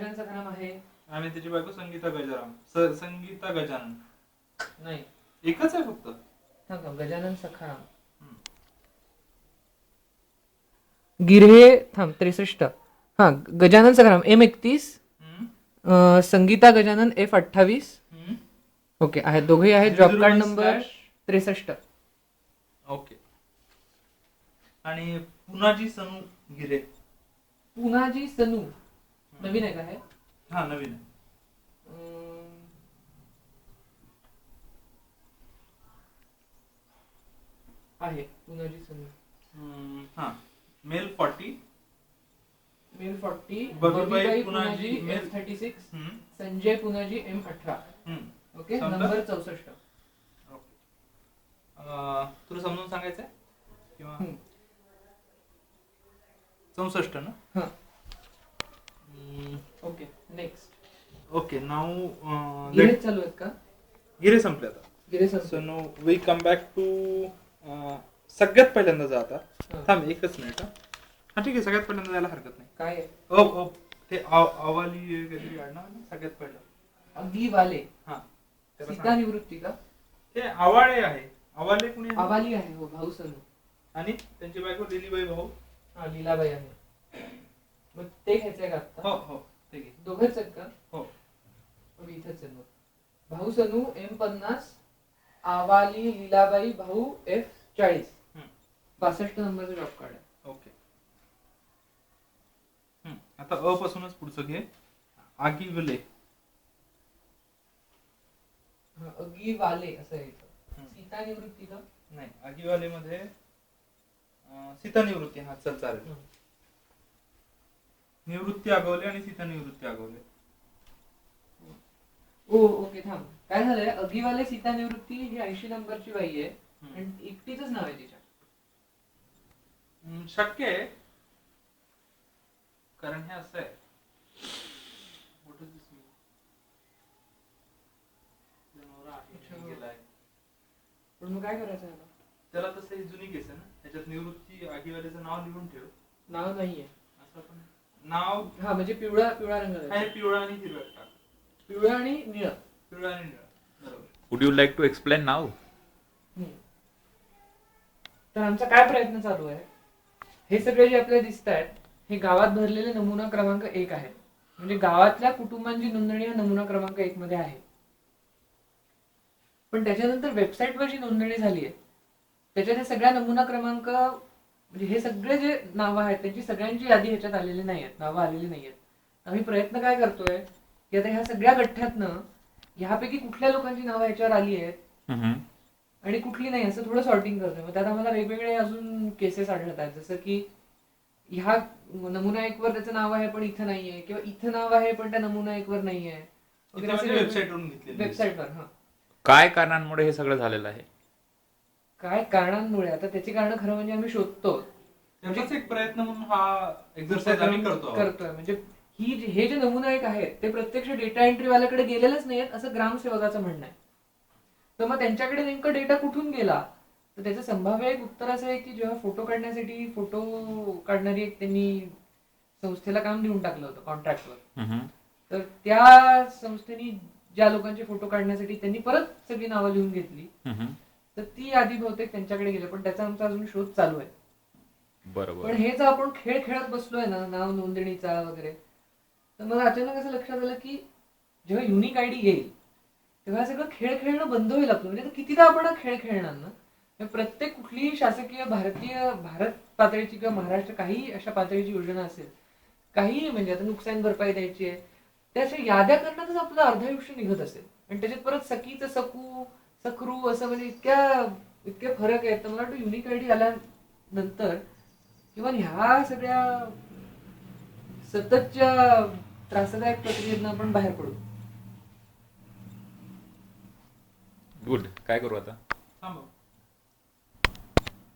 गजानन सखाराम आहे. आणि त्याची बायको संगीता गजाराम. स- संगीता गजानन. नाही. एकच आहे फक्त. थांब थांब गजानन सखाराम. गिऱ्हे थांब त्रेसष्ट. हा गजानन सखाराम एम एकतीस. हम्म. अं, संगीता गजानन एफ अठ्ठावीस. हम्म. ओके आहेत दोघेही आहेत. Job card number slash. त्रेसष्ट. ओके. आणि पुनाजी सनू गिरे. पुनाजी सनू. नवीन आहे का हे? हा नवीन आहे. अं, आहे पुनाजी सनू हम्म, हा. Male forty. Male forty Babibai Babibai Punaji, Punaji male- M thirty six Sanjay Punaji M अठरा. ओके समजा? नंबर चौसष्ट. तुला समजून सांगायचंय? किंवा? हम्म. चौसष्ट ना? हा. ओके नेक्स्ट ओके नाव गिरे चालू आहेत का? गिरे संपले आता. Gire so no we come back to सगळ्यात पहिल्यांदा जा आता. हा. थांब एकच मिनिट हा. हा ठीक आहे सगळ्यात पहिल्यांदा जायला हरकत नाही. काय आहे? ओ ओ ते आव- अवाली काहीतरी आडनाव आहे ना सगळ्यात पहिलं. अगदी वाले. हा. त्याला सीता सांग. निवृत्ती का? ते आवाळे आहे. आवाले कुणी आहे? आवाली आहे हो भाऊ सनू आणि त्यांची बायको लिलीबाई भाऊ. हा लीलाबाई आहे. मग ते घ्यायचंय का आता? हो हो. दोघंच आहेत का हो. मग इथेच आहे मग. भाऊ सनू एम पन्नास आवाली लीलाबाई भाऊ एफ चाळीस. बासष्ट नंबरचं जॉब कार्ड आहे. ओके. हम्म, आता अ पासूनच पुढचं घे. आगिवले. हा, अगी वाले असं. हम्म. सीता निवृत्ती का नाही आगिवाले मध्ये अं, सीता निवृत्ती हा चल चालेल. निवृत्ती आगवले आणि सीता निवृत्ती आगवले. ओ ओके थांब. काय झालंय? अगीवाले सीता निवृत्ती ही ऐंशी नंबरची बाई आहे. आणि एकटीच नाव आहे तिच्या. हम्म, शक्य आहे. कारण हे असं आहे. What does this mean? नवरा आहे, अच्छा. गेलाय. पण मग काय करायचं आता? त्याला तसं ही जुनी केस आहे ना? त्याच्यात निवृत्ती आगीवाल्याचं नाव लिहून ठेव. नाव नाहीये. नाव हा म्हणजे पिवळा पिवळा रंग आहे आहे. पिवळा आणि हिरव्या टाक पिवळा आणि निळा पिवळा आणि निळा बरोबर you like to explain now? हम्म. तर आमचा काय प्रयत्न चालू आहे हे सगळे जे आपल्याला दिसत आहेत हे गावात भरलेले नमुना क्रमांक एक आहेत म्हणजे गावातल्या कुटुंबांची नोंदणी हा नमुना क्रमांक एक मध्ये आहे पण त्याच्यानंतर वेबसाईटवर जी नोंदणी झाली आहे त्याच्यात हे सगळ्या नमुना क्रमांक म्हणजे हे सगळे जे नावं आहेत त्यांची सगळ्यांची यादी ह्याच्यात आलेली नाही आहेत नावं आलेली नाही आहेत आम्ही प्रयत्न काय करतोय की आता ह्या सगळ्या गठ्ठ्यातनं ह्यापैकी कुठल्या लोकांची नावं ह्याच्यावर आली आहेत. आणि कुठली नाही असं थोडं सॉर्टिंग करतोय. मग त्यात आम्हाला वेगवेगळे अजून केसेस आढळत आहेत. जसं की ह्या नमुना एक वर त्याचं नाव आहे पण इथं नाहीये. किंवा इथं नाव आहे पण त्या नमुना एक वर नाहीये वगैरे असे वेबसाईटवरून घेतलेली वेबसाईटवर हा. काय कारणांमुळे हे सगळं झालेलं आहे? काय कारणांमुळे? आता त्याची कारण खरं म्हणजे आम्ही शोधतो एक प्रयत्न म्हणून हा एक्झरसाइज आम्ही करतो. करतोय. म्हणजे ही जे- हे जे नमुना एक आहेत ते प्रत्यक्ष डेटा एंट्री वाल्याकडे गेलेलेच नाहीत असं ग्रामसेवकाचं म्हणणं आहे. तर मग त्यांच्याकडे नेमकं डेटा कुठून गेला? तर त्याचं संभाव्य एक उत्तर असं आहे की जेव्हा फोटो काढण्यासाठी फोटो काढणारी एक त्यांनी संस्थेला काम देऊन टाकलं होतं कॉन्ट्रॅक्टवर. तर त्या संस्थेने ज्या लोकांचे फोटो काढण्यासाठी त्यांनी परत सगळी नावं लिहून घेतली. तर ती आधी बहुतेक त्यांच्याकडे गेले पण त्याचा आमचा अजून शोध चालू आहे. पण बरोबर हे जर आपण खेळ खेळत बसलोय ना नाव नोंदणीचा वगैरे तर मला अचानक असं लक्षात आलं की जेव्हा युनिक आयडी येईल तेव्हा सगळं खेळ खेळणं बंद होईल आपलं. म्हणजे कितीदा आपण हा खेळ खेळणार ना? प्रत्येक कुठलीही शासकीय भारतीय भारत पातळीची किंवा महाराष्ट्र काही अशा पातळीची योजना असेल काही म्हणजे आता नुकसान भरपाई द्यायची आहे त्याच्या याद्या करण्यातच आपलं अर्ध आयुष्य निघत असेल. आणि त्याच्यात परत सकीचं सकू सकरू असं म्हणजे इतक्या इतके फरक आहेत. तर मला वाटतं युनिक आयडी आल्यानंतर किंवा ह्या सगळ्या सततच्या त्रासदायक प्रक्रियेतनं आपण बाहेर पडू. गुड काय करू आता?